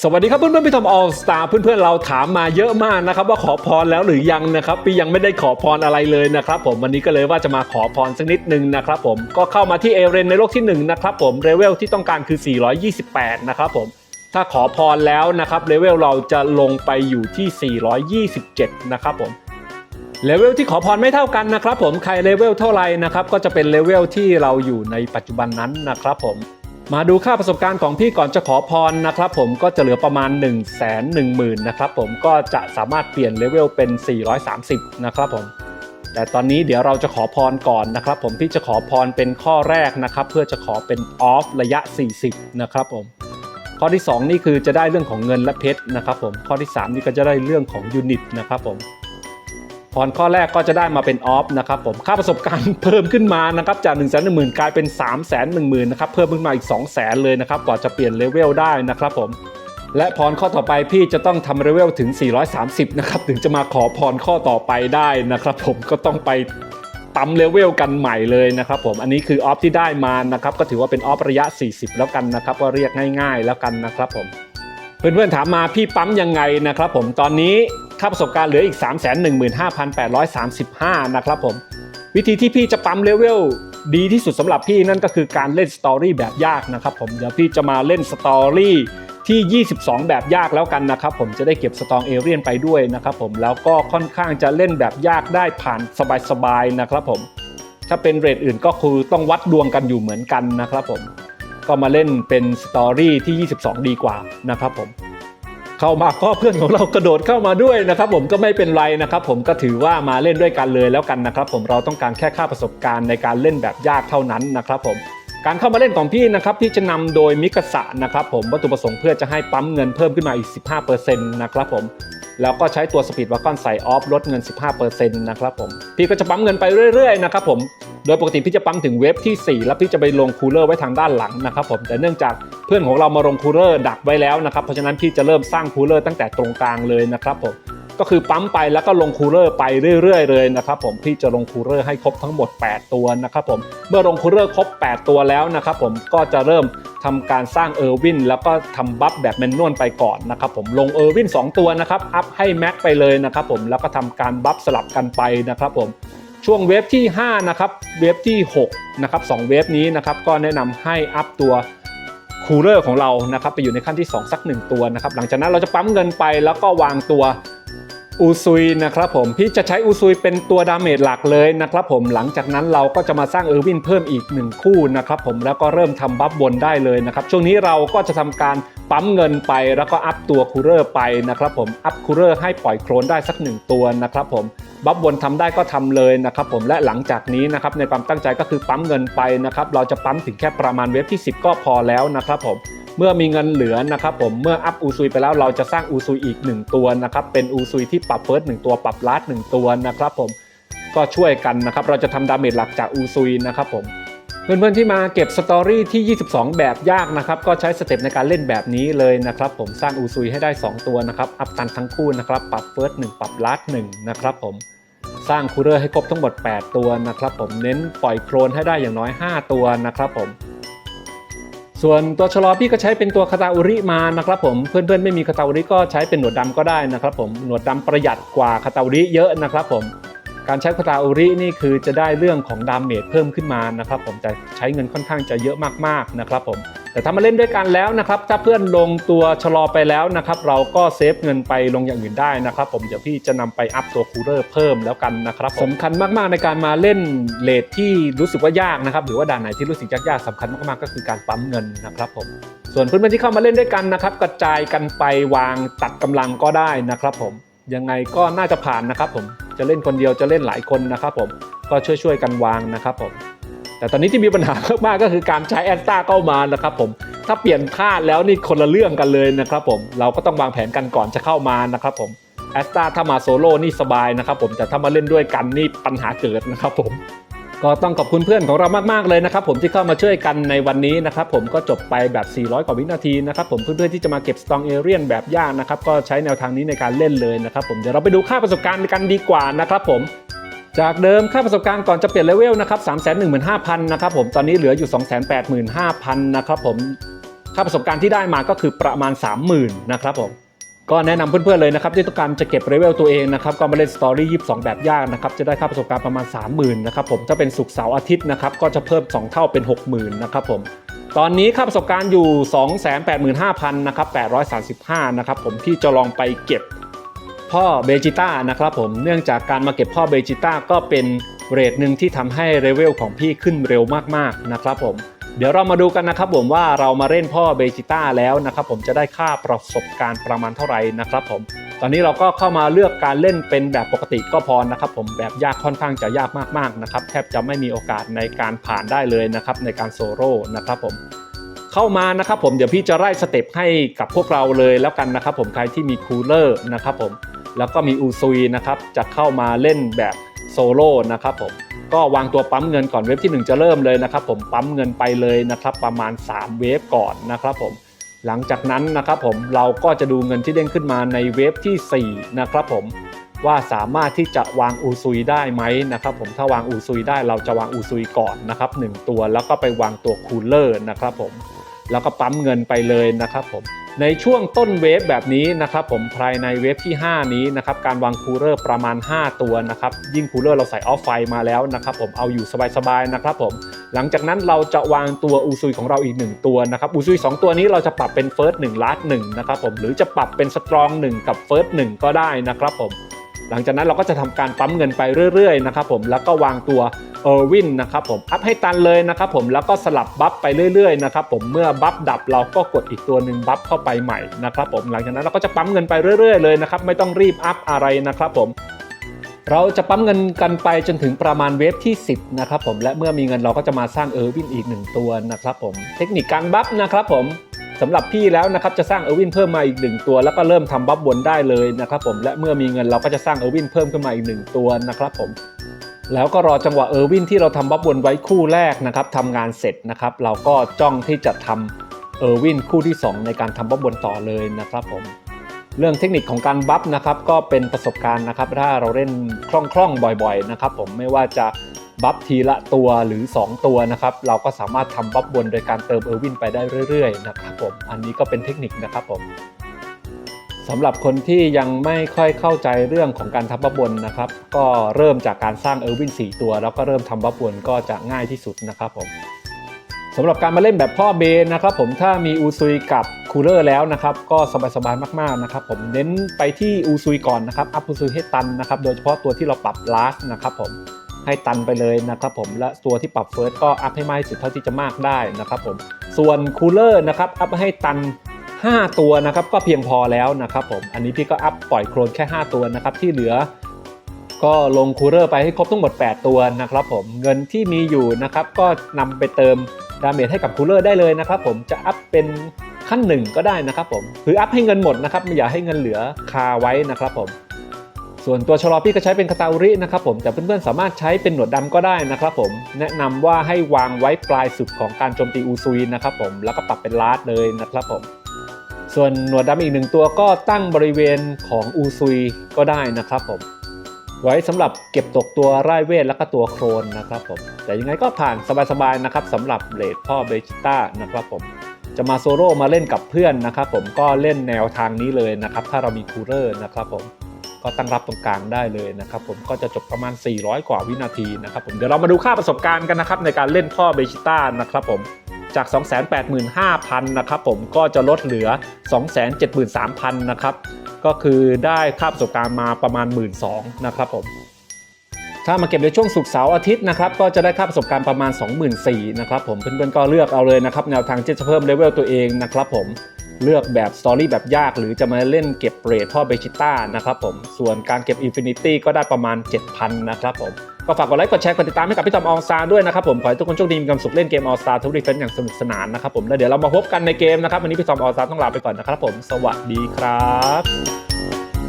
สวัสดีครับเพื่อนๆพี่ทอมออลสตาร์เพื่อนๆเราถามมาเยอะมากนะครับว่าขอพรแล้วหรือยังนะครับพี่ยังไม่ได้ขอพรอะไรเลยนะครับผมวันนี้ก็เลยว่าจะมาขอพรสักนิดนึงนะครับผมก็เข้ามาที่เอเรนในโลกที่1นะครับผมเลเวลที่ต้องการคือ 428 นะครับผมถ้าขอพรแล้วนะครับเลเวลเราจะลงไปอยู่ที่ 427 นะครับผมเลเวลที่ขอพรไม่เท่ากันนะครับผมใครเลเวลเท่าไหร่นะครับก็จะเป็นเลเวลที่เราอยู่ในปัจจุบันนั้นนะครับผม มาดูค่าประสบการณ์ของพี่ก่อนจะขอพรนะครับผมก็จะเหลือประมาณ 1 1 0 0 0 0นะครับผมก็จะสามารถเปลี่ยนเลเวลเป็น 430 นะครับผมแต่ตอนนี้เดี๋ยวเราจะขอพรก่อนนะครับ ผมพี่จะขอพรเป็นข้อแรกนะครับ เพื่อจะขอเป็นออฟระยะ 40 นะครับผมข้อที่ 2 นี่คือจะได้เรื่องของเงินและเพชรนะครับผมข้อที่ 3 นี่ก็จะได้เรื่องของยูนิตนะครับผม พรข้อแรกก็จะได้มาเป็นออฟนะครับผมค่าประสบการณ์เพิ่มขึ้นมานะครับจาก1 1 0 0 0 0กลายเป็น3 1 0 0 0 0นะครับเพิ่มขึ้นมาอีก2 0 0 0 0 0เลยนะครับกว่าจะเปลี่ยนเลเวลได้นะครับผมและพรข้อต่อไปพี่จะต้องทำเลเวลถึง 430 นะครับ ถึงจะมาขอพรข้อต่อไปได้นะครับ ผมก็ต้องไปปั๊มเลเวลกันใหม่เลยนะครับผมอันนี้คือออฟที่ได้มานะครับก็ถือว่าเป็นออฟระยะ 40 แล้วกันนะครับก็เรียกง่าย ๆ แล้วกันนะครับผมเพื่อนๆถามมาพี่ปั๊มยังไงนะครับผมตอนนี้ ค่าประสบการณ์เหลืออีก 315,835 นะครับผม วิธีที่พี่จะปั๊มเลเวลดีที่สุดสำหรับพี่นั่นก็คือการเล่นสตอรี่แบบยากนะครับผม เดี๋ยวพี่จะมาเล่นสตอรี่ที่ 22 แบบยากแล้วกันนะครับผมจะได้เก็บสตองเอเรียนไปด้วยนะครับผมแล้วก็ค่อนข้างจะเล่นแบบยากได้ผ่านสบายๆนะครับผม ถ้าเป็นเรทอื่นก็คือต้องวัดดวงกันอยู่เหมือนกันนะครับผม ก็มาเล่นเป็นสตอรี่ที่ 22 ดีกว่านะครับผม เข้ามาก็เพื่อนของเรากระโดดเข้ามาด้วยนะครับ ผมก็ไม่เป็นไรนะครับ ผมก็ถือว่ามาเล่นด้วยกันเลยแล้วกันนะครับ ผมเราต้องการแค่ค่าประสบการณ์ในการเล่นแบบยากเท่านั้นนะครับ ผมการเข้ามาเล่นของพี่นะครับพี่จะนำโดยมิกสะนะครับ ผมวัตถุประสงค์เพื่อจะให้ปั๊มเงินเพิ่มขึ้นมาอีก 15%นะครับผมแล้วก็ใช้ตัวสปีดวากอนใส่ออฟลดเงิน 15%นะครับผมพี่ก็จะปั๊มเงินไปเรื่อยๆนะครับผมโดยปกติพี่จะปั๊มถึงเวฟที่ 4 แล้วพี่จะไปลงคูลเลอร์ไว้ทางด้านหลังนะครับผมแต่เนื่องจากเพื่อนของเรามาลงคูลเลอร์ดักไว้แล้วนะครับเพราะฉะนั้นพี่จะเริ่มสร้างคูลเลอร์ตั้งแต่ตรงกลางเลยนะครับผมก็คือปั๊มไปแล้วก็ลงคูลเลอร์ไปเรื่อยๆเลยนะครับผมพี่จะลงคูลเลอร์ให้ครบทั้งหมด 8 ตัวนะครับผมเมื่อลงคูลเลอร์ครบ 8 ตัวแล้วนะครับผมก็จะเริ่มทำการสร้างเออร์วินแล้วก็ทำบัฟแบบแมนนวลไปก่อนนะครับผมลงเออร์วิน2ตัวนะครับอัพให้แม็กไปเลยนะครับผมแล้วก็ทำการบัฟสลับกันไปนะครับผมช่วงเวฟที่5นะครับเวฟที่6นะครับ2เวฟนี้นะครับก็แนะนำให้อัพตัว คูลเลอร์ของเรานะครับไปอยู่ในขั้นที่ 2 สัก 1 ตัวนะครับหลังจากนั้นเราจะปั๊มเงินไปแล้วก็วางตัว อูซุยนะครับผมพี่จะใช้อูซุยเป็นตัวดาเมจหลักเลยนะครับผมหลังจากนั้นเราก็จะมาสร้างเออร์วินเพิ่มอีก 1 คู่นะครับผมแล้วก็เริ่มทำบัฟบนได้เลยนะครับช่วงนี้เราก็จะทำการปั๊มเงินไปแล้วก็อัพตัวคูลเลอร์ไปนะครับผมอัพคูลเลอร์ให้ปล่อยโครนได้สัก 1 ตัวนะครับผมบัฟบนทำได้ก็ทำเลยนะครับผมและหลังจากนี้นะครับในความตั้งใจก็คือปั๊มเงินไปนะครับเราจะปั๊มถึงแค่ประมาณเวฟที่ 10 ก็พอแล้วนะครับผม เมื่อมีเงินเหลือนะครับผมเมื่ออัพอูซุยไปแล้วเราจะสร้างอูซุยอีก 1 ตัวนะครับเป็นอูซุยที่ปรับเฟิร์สหนึ่งตัวปรับลาดหนึ่งตัวนะครับผมก็ช่วยกันนะครับเราจะทำดาเมจหลักจากอูซุยนะครับผมเพื่อนๆที่มาเก็บสตอรี่ที่ 22 แบบยากนะครับก็ใช้สเต็ปในการเล่นแบบนี้เลยนะครับผมสร้างอูซุยให้ได้ 2 ตัวนะครับอัพตันทั้งคู่นะครับปรับเฟิร์ส1ปรับลัด1นะครับผมสร้างคูลเลอร์ให้ครบทั้งหมด 8 ตัวนะครับผมเน้นปล่อยโครนให้ได้อย่างน้อย 5 ตัวนะครับผม ส่วนตัวชะลอพี่ก็ใช้เป็นตัวคาตาอุริมานะครับผมเพื่อนๆไม่มีคาตาอุริก็ใช้เป็นหนวดดำก็ได้นะครับผมหนวดดำประหยัดกว่าคาตาอุริเยอะนะครับผมการใช้คาตาอุรินี่คือจะได้เรื่องของดาเมจเพิ่มขึ้นมานะครับผมแต่ใช้เงินค่อนข้างจะเยอะมากๆนะครับผม แต่ถ้ามาเล่นด้วยกันแล้วนะครับ ถ้าเพื่อนลงตัวชะลอไปแล้วนะครับ เราก็เซฟเงินไปลงอย่างอื่นได้นะครับ ผมเดี๋ยวพี่จะนำไปอัพตัวคูลเลอร์เพิ่มแล้วกันนะครับสำคัญมากๆในการมาเล่นเลทที่รู้สึกว่ายากนะครับ หรือว่าด่านไหนที่รู้สึกยากๆสำคัญมากๆก็คือการปั๊มเงินนะครับผมส่วนเพื่อนๆที่เข้ามาเล่นด้วยกันนะครับ กระจายกันไปวางตัดกำลังก็ได้นะครับผมยังไงก็น่าจะผ่านนะครับผมจะเล่นคนเดียวจะเล่นหลายคนนะครับผมก็ช่วยๆกันวางนะครับผม แต่ตอนนี้ที่มีปัญหามากๆก็คือการใช้แอสตาเข้ามานะครับผมถ้าเปลี่ยนธาตุแล้วนี่คนละเรื่องกันเลยนะครับผมเราก็ต้องวางแผนกันก่อนจะเข้ามานะครับผมแอสตาถ้ามาโซโล่นี่สบายนะครับผมแต่ถ้ามาเล่นด้วยกันนี่ปัญหาเกิดนะครับผมก็ต้องขอบคุณเพื่อนของเรามากๆเลยนะครับผมที่เข้ามาช่วยกันในวันนี้นะครับผมก็จบไปแบบ 400 กว่าวินาทีนะครับผมเพื่อนๆที่จะมาเก็บสตองเอเรียนแบบยากนะครับก็ใช้แนวทางนี้ในการเล่นเลยนะครับผมเดี๋ยวเราไปดูค่าประสบการณ์กันดีกว่านะครับผม จากเดิมค่าประสบการณ์ก่อนจะเปลี่ยนเลเวลนะครับ315,000นะครับผมตอนนี้เหลืออยู่ 285,000นะครับผมค่าประสบการณ์ที่ได้มาก็คือประมาณ 30,000นะครับผมก็แนะนำเพื่อนๆเลยนะครับที่ต้องการจะเก็บเลเวลตัวเองนะครับก็มาเล่นสตอรี่22 แบบยากนะครับจะได้ค่าประสบการณ์ประมาณ 30,000นะครับผมถ้าเป็นศุกร์เสาร์อาทิตย์นะครับก็จะเพิ่ม 2 เท่าเป็น 60,000นะครับผมตอนนี้ค่าประสบการณ์อยู่ 285,000นะครับ835นะครับผมที่จะลองไปเก็บ พ่อเบจิต้านะครับผมเนื่องจากการมาเก็บพ่อเบจิต้าก็เป็นเรทหนึ่งที่ทำให้เลเวลของพี่ขึ้นเร็วมากๆนะครับผมเดี๋ยวเรามาดูกันนะครับผมว่าเรามาเล่นพ่อเบจิต้าแล้วนะครับผมจะได้ค่าประสบการณ์ประมาณเท่าไหร่นะครับผมตอนนี้เราก็เข้ามาเลือกการเล่นเป็นแบบปกติก็พอนะครับผมแบบยากค่อนข้างจะยากมากๆนะครับแทบจะไม่มีโอกาสในการผ่านได้เลยนะครับในการโซโล่นะครับผมเข้ามานะครับผมเดี๋ยวพี่จะไล่สเต็ปให้กับพวกเราเลยแล้วกันนะครับผมใครที่มีคูลเลอร์นะครับผม แล้วก็มีอูซุยนะครับจะเข้ามาเล่นแบบโซโล่นะครับผมก็วางตัวปั๊มเงินก่อนเวฟที่ 1 จะเริ่มเลยนะครับผมปั๊มเงินไปเลยนะครับประมาณ 3 เวฟก่อนนะครับผมหลังจากนั้นนะครับผมเราก็จะดูเงินที่เด้งขึ้นมาในเวฟที่4นะครับผมว่าสามารถที่จะวางอูซุยได้ไหมนะครับผมถ้าวางอูซุยได้เราจะวางอูซุยก่อนนะครับหนึ่งตัวแล้วก็ไปวางตัวคูลเลอร์นะครับผมแล้วก็ปั๊มเงินไปเลยนะครับผม ในช่วงต้นเวฟแบบนี้นะครับผมภายในเวฟที่ 5 นี้นะครับการวางคูลเลอร์ประมาณ 5 ตัวนะครับยิ่งคูลเลอร์เราใส่ออฟไฟมาแล้วนะครับผมเอาอยู่สบายๆนะครับผมหลังจากนั้นเราจะวางตัวอูซุยของเราอีก 1 ตัวนะครับอูซุย2 ตัวนี้เราจะปรับเป็นเฟิร์สหนึ่งลาดหนึ่งนะครับผมหรือจะปรับเป็นสตรอง1กับเฟิร์สหนึ่งก็ได้นะครับผม หลังจากนั้นเราก็จะทำการปั๊มเงินไปเรื่อยๆนะครับผมแล้วก็วางตัวเออร์วินนะครับผมอัพให้ตันเลยนะครับผมแล้วก็สลับบัฟไปเรื่อยๆนะครับผมเมื่อบัฟดับเราก็กดอีกตัวหนึ่งบัฟเข้าไปใหม่นะครับผมหลังจากนั้นเราก็จะปั๊มเงินไปเรื่อยๆเลยนะครับไม่ต้องรีบอัพอะไรนะครับผมเราจะปั๊มเงินกันไปจนถึงประมาณเวฟที่ 10นะครับผมและเมื่อมีเงินเราก็จะมาสร้างเออร์วินอีก 1 ตัวนะครับผมเทคนิคการบัฟนะครับผม สำหรับพี่แล้วนะครับจะสร้างเออร์วินเพิ่มมาอีก1ตัว แล้วก็เริ่มทำบัฟบนได้เลยนะครับผมและเมื่อมีเงินเราก็จะสร้างเออร์วินเพิ่มขึ้นมาอีก1ตัวนะครับผมแล้วก็รอจังหวะเออร์วินที่เราทำบัฟบนไว้คู่แรกนะครับทำงานเสร็จนะครับเราก็จ้องที่จะทำเออร์วินคู่ที่ 2 ในการทำบัฟบนต่อเลยนะครับผมเรื่องเทคนิคของการบัฟนะครับก็เป็นประสบการณ์นะครับถ้าเราเล่นคล่องๆบ่อย ๆ นะครับ ผมไม่ว่าจะ บัฟทีละตัวหรือ 2 ตัวนะครับ เราก็สามารถทำบัฟบนโดยการเติมเออร์วินไปได้เรื่อยๆนะครับผม อันนี้ก็เป็นเทคนิคนะครับผมสำหรับคนที่ยังไม่ค่อยเข้าใจเรื่องของการทำบัฟบนนะครับ ก็เริ่มจากการสร้างเออร์วิน4ตัว แล้วก็เริ่มทำบัฟบนก็จะง่ายที่สุดนะครับผมสำหรับการมาเล่นแบบพ่อเบนนะครับผมถ้ามีอูซุยกับคูลเลอร์แล้วนะครับก็สบายๆมากๆนะครับผมเน้นไปที่อูซุยก่อนนะครับอัพอูซุยให้ตันนะครับโดยเฉพาะตัวที่เราปรับลาสนะครับผม ให้ตันไปเลยนะครับผมและตัวที่ปรับเฟิร์สก็อัพให้มากที่สุดเท่าที่จะมากได้นะครับผมส่วนคูลเลอร์นะครับอัพให้ตัน 5 ตัวนะครับก็เพียงพอแล้วนะครับผมอันนี้พี่ก็อัพปล่อยโครนแค่ 5 ตัวนะครับที่เหลือก็ลงคูลเลอร์ไปให้ครบทั้งหมด 8 ตัวนะครับผมเงินที่มีอยู่นะครับก็นำไปเติมดาเมจให้กับคูลเลอร์ได้เลยนะครับผมจะอัพเป็นขั้นหนึ่งก็ได้นะครับผมคืออัพให้เงินหมดนะครับไม่อย่าให้เงินเหลือคาไว้นะครับผม ส่วนตัวชลอพี่ก็ใช้เป็นคาตาอุรินะครับผมแต่เพื่อนๆสามารถใช้เป็นหนวดดำก็ได้นะครับผมแนะนำว่าให้วางไว้ปลายสุดของการโจมตีอูซุยนะครับผมแล้วก็ปรับเป็นลาดเลยนะครับผมส่วนหนวดดำอีกหนึ่งตัวก็ตั้งบริเวณของอูซุยก็ได้นะครับผมไว้สำหรับเก็บตกตัวไร่เวทแล้วก็ตัวโครนนะครับผมแต่ยังไงก็ผ่านสบายๆนะครับสำหรับเลดพ่อเบจิต้านะครับผมจะมาโซโล่มาเล่นกับเพื่อนนะครับผมก็เล่นแนวทางนี้เลยนะครับถ้าเรามีคูลเลอร์นะครับผม ก็ตั้งรับตรงกลางได้เลยนะครับผมก็จะจบประมาณ 400 กว่าวินาทีนะครับผมเดี๋ยวเรามาดูค่าประสบการณ์กันนะครับในการเล่นพ่อเบจิต้านะครับผมจาก 285,000 นะครับผมก็จะลดเหลือ 273,000 นะครับก็คือได้ค่าประสบการณ์มาประมาณ 1 2ื่นนะครับผมถ้ามาเก็บในช่วงศุกเสาร์อาทิตย์นะครับก็จะได้ค่าประสบการณ์ประมาณ 24,000นะครับผมเพื่อนๆก็เลือกเอาเลยนะครับแนวทางที่จะเพิ่มเลเวลตัวเองนะครับผม เลือกแบบสตอรี่แบบยาก หรือจะมาเล่นเก็บเรทพ่อเบชิต้านะครับผม ส่วนการเก็บอินฟินิตี้ก็ได้ประมาณ 7,000 นะครับผม ก็ฝากกดไลค์กดแชร์กดติดตามให้กับพี่ตอมออสตาด้วยนะครับผม ขอให้ทุกคนโชคดีมีความสุขเล่นเกมออสตาทุกรีเฟนอย่างสนุกสนานนะครับผมแล้วเดี๋ยวเรามาพบกันในเกมนะครับวันนี้พี่ตอมออสตาต้องลาไปก่อนนะครับผม สวัสดีครับ